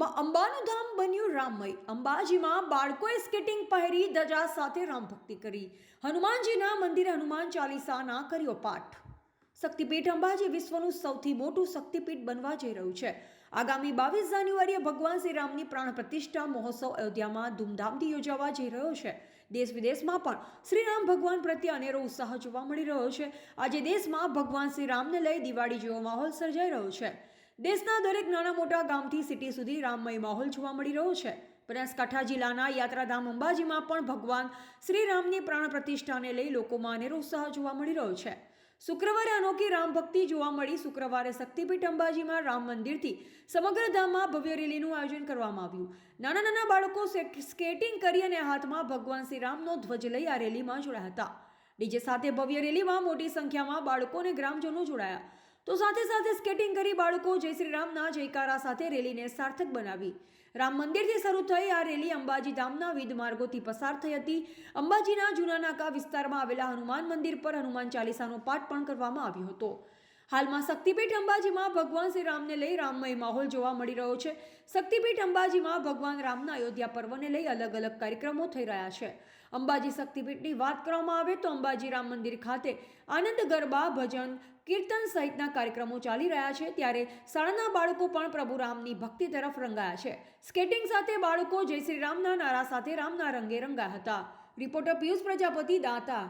માં અંબાનું ધામ બન્યું રામમય. અંબાજીમાં બાળકોએ સ્કેટિંગ પહેરી, ધજા સાથે રામભક્તિ કરી. હનુમાનજીના મંદિરે હનુમાન ચાલીસાના કર્યો પાઠ. શક્તિપીઠ અંબાજી વિશ્વનું સૌથી મોટું શક્તિપીઠ બનવા જઈ રહ્યું છે. આગામી બાવીસ જાન્યુઆરીએ ભગવાન શ્રી રામની પ્રાણ પ્રતિષ્ઠા મહોત્સવ અયોધ્યામાં ધૂમધામથી યોજાવા જઈ રહ્યો છે. દેશ વિદેશમાં પણ શ્રી રામ ભગવાન પ્રત્યે અનેરો ઉત્સાહ જોવા મળી રહ્યો છે. આજે દેશમાં ભગવાન શ્રી રામને લઈ દિવાળી જેવો માહોલ સર્જાઈ રહ્યો છે. દેશના દરેક નાના મોટા ગામથી સિટી સુધી રામમય માહોલ જોવા મળી રહ્યો છે. બનાસકાંઠા જિલ્લાના યાત્રાધામ અંબાજીમાં પણ ભગવાન શ્રી રામની પ્રાણ પ્રતિષ્ઠાને લઈ લોકોમાં અનેરો ઉત્સાહ જોવા મળી રહ્યો છે. શુક્રવારે અનોખી રામ ભક્તિ જોવા મળી. શુક્રવારે શક્તિપીઠ અંબાજીમાં રામ મંદિરથી સમગ્ર ધામમાં ભવ્ય રેલીનું આયોજન કરવામાં આવ્યું. નાના નાના બાળકો સ્કેટિંગ કરી અને હાથમાં ભગવાન શ્રી રામનો ધ્વજ લઈ આ રેલીમાં જોડાયા હતા. ડીજે સાથે ભવ્ય રેલીમાં મોટી સંખ્યામાં બાળકો અને ગ્રામજનો જોડાયા. તો સાથે સાથે સ્કેટિંગ કરી બાળકો જય શ્રી રામના જયકારા સાથે રેલીને સાર્થક બનાવી. રામ મંદિરથી શરૂ થઈ આ રેલી અંબાજી ધામના વિધ માર્ગોથી પસાર થઈ હતી. અંબાજીના જૂના નાકા વિસ્તારમાં આવેલા હનુમાન મંદિર પર હનુમાન ચાલીસાનો પાઠ પણ કરવામાં આવ્યો હતો. હાલમાં શક્તિપીઠ અંબાજીમાં ભગવાન શ્રી રામને લઈ રામમય માહોલ જોવા મળી રહ્યો છે. શક્તિપીઠ અંબાજીમાં ભગવાન રામના અયોધ્યા પર્વને લઈ અલગ અલગ કાર્યક્રમો થઈ રહ્યા છે. અંબાજી શક્તિપીઠની વાત કરવામાં આવે તો અંબાજી રામ મંદિર ખાતે આનંદ ગરબા, ભજન, કીર્તન સહિતના કાર્યક્રમો ચાલી રહ્યા છે. ત્યારે શાળાના બાળકો પણ પ્રભુ રામની ભક્તિ તરફ રંગાયા છે. સ્કેટિંગ સાથે બાળકો જય શ્રી રામના નારા સાથે રામના રંગે રંગાયા હતા. રિપોર્ટર પિયુષ પ્રજાપતિ, દાતા